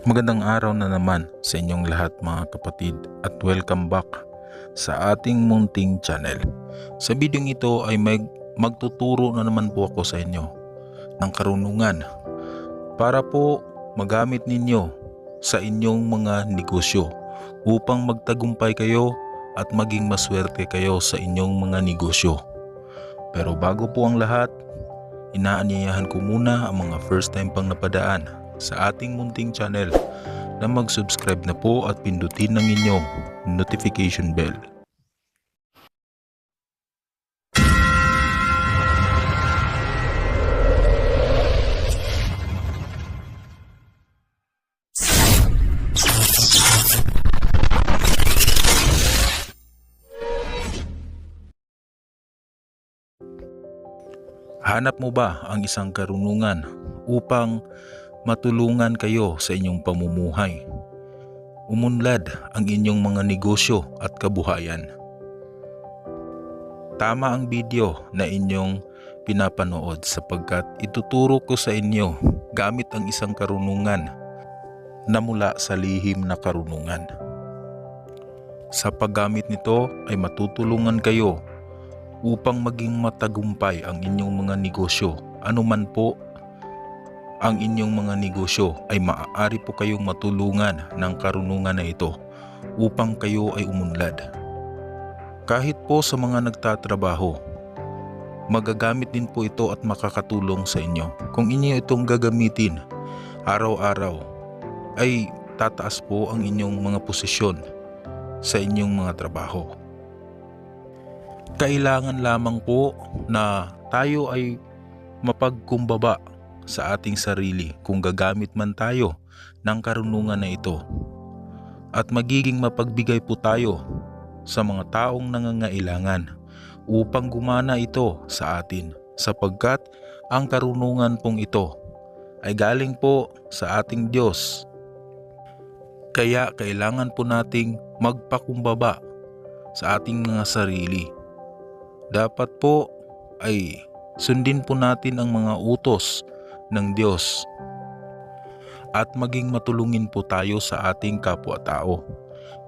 Magandang araw na naman sa inyong lahat mga kapatid at welcome back sa ating munting channel. Sa video ito ay mag magtuturo na naman po ako sa inyo ng karunungan para po magamit ninyo sa inyong mga negosyo upang magtagumpay kayo at maging maswerte kayo sa inyong mga negosyo. Pero bago po ang lahat, inaanyayahan ko muna ang mga first time pang napadaan sa ating munting channel na mag-subscribe na po at pindutin ng inyong notification bell. Hanap mo ba ang isang karunungan upang matulungan kayo sa inyong pamumuhay? Umunlad ang inyong mga negosyo at kabuhayan. Tama ang video na inyong pinapanood sapagkat ituturo ko sa inyo gamit ang isang karunungan na mula sa lihim na karunungan. Sa paggamit nito ay matutulungan kayo upang maging matagumpay ang inyong mga negosyo. Ano man po ang inyong mga negosyo ay maaari po kayong matulungan ng karunungan na ito upang kayo ay umunlad. Kahit po sa mga nagtatrabaho, magagamit din po ito at makakatulong sa inyo. Kung inyo itong gagamitin araw-araw, ay tataas po ang inyong mga posisyon sa inyong mga trabaho. Kailangan lamang po na tayo ay mapagkumbaba sa ating sarili kung gagamit man tayo ng karunungan na ito. At magiging mapagbigay po tayo sa mga taong nangangailangan upang gumana ito sa atin sapagkat ang karunungan pong ito ay galing po sa ating Diyos. Kaya kailangan po nating magpakumbaba sa ating mga sarili. Dapat po ay sundin po natin ang mga utos ng Diyos at maging matulungin po tayo sa ating kapwa-tao.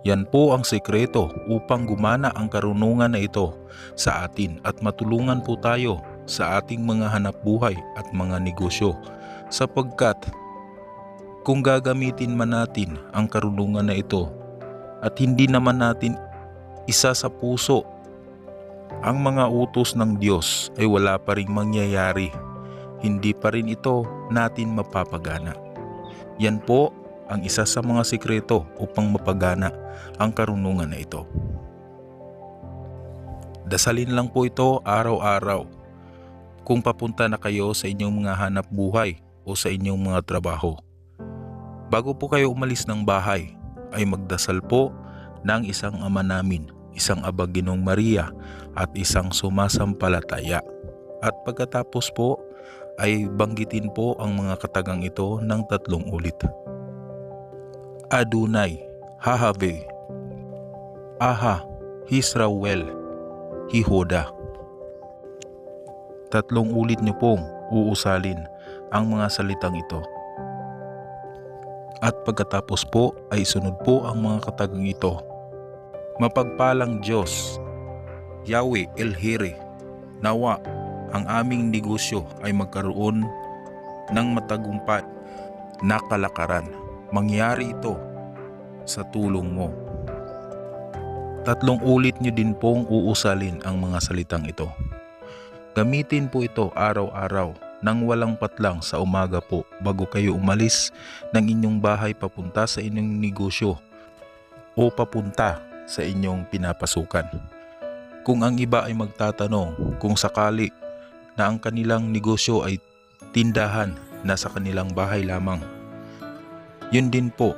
Yan po ang sekreto upang gumana ang karunungan na ito sa atin at matulungan po tayo sa ating mga hanap buhay at mga negosyo sapagkat kung gagamitin man natin ang karunungan na ito at hindi naman natin isa sa puso ang mga utos ng Diyos ay wala pa rin mangyayari. Hindi pa rin ito natin mapapagana. Yan po ang isa sa mga sikreto upang mapagana ang karunungan na ito. Dasalin lang po ito araw-araw kung papunta na kayo sa inyong mga hanap buhay o sa inyong mga trabaho. Bago po kayo umalis ng bahay ay magdasal po ng isang ama namin, isang abaginong Maria at isang sumasampalataya. At pagkatapos po ay banggitin po ang mga katagang ito ng tatlong ulit. Adunay, Hahave, Aha, Hisrawel, Hihoda. Tatlong ulit niyo pong uusalin ang mga salitang ito. At pagkatapos po ay sunod po ang mga katagang ito. Mapagpalang Diyos, Yahweh El Hire, nawa ang aming negosyo ay magkaroon ng matagumpay na kalakaran. Mangyari ito sa tulong mo. Tatlong ulit nyo din pong uusalin ang mga salitang ito. Gamitin po ito araw-araw nang walang patlang sa umaga po bago kayo umalis ng inyong bahay papunta sa inyong negosyo o papunta sa inyong pinapasukan. Kung ang iba ay magtatanong kung sakali na ang kanilang negosyo ay tindahan na sa kanilang bahay lamang. Yun din po,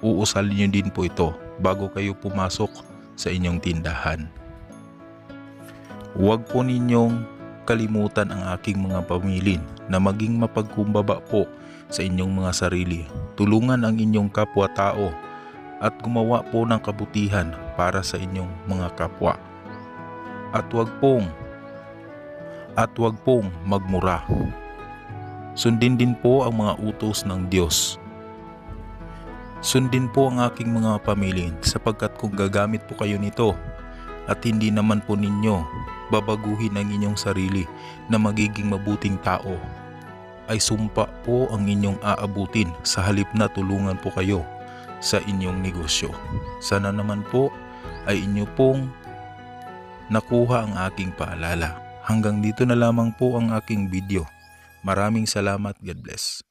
uusalin nyo din po ito bago kayo pumasok sa inyong tindahan. Huwag po ninyong kalimutan ang aking mga pamilin na maging mapagkumbaba po sa inyong mga sarili. Tulungan ang inyong kapwa-tao at gumawa po ng kabutihan para sa inyong mga kapwa. At huwag pong at huwag pong magmura. Sundin din po ang mga utos ng Diyos. Sundin po ang aking mga pamilya sapagkat kung gagamit po kayo nito at hindi naman po ninyo babaguhin ang inyong sarili na magiging mabuting tao ay sumpa po ang inyong aabutin sa halip na tulungan po kayo sa inyong negosyo. Sana naman po ay inyo pong nakuha ang aking paalala. Hanggang dito na lamang po ang aking video. Maraming salamat. God bless.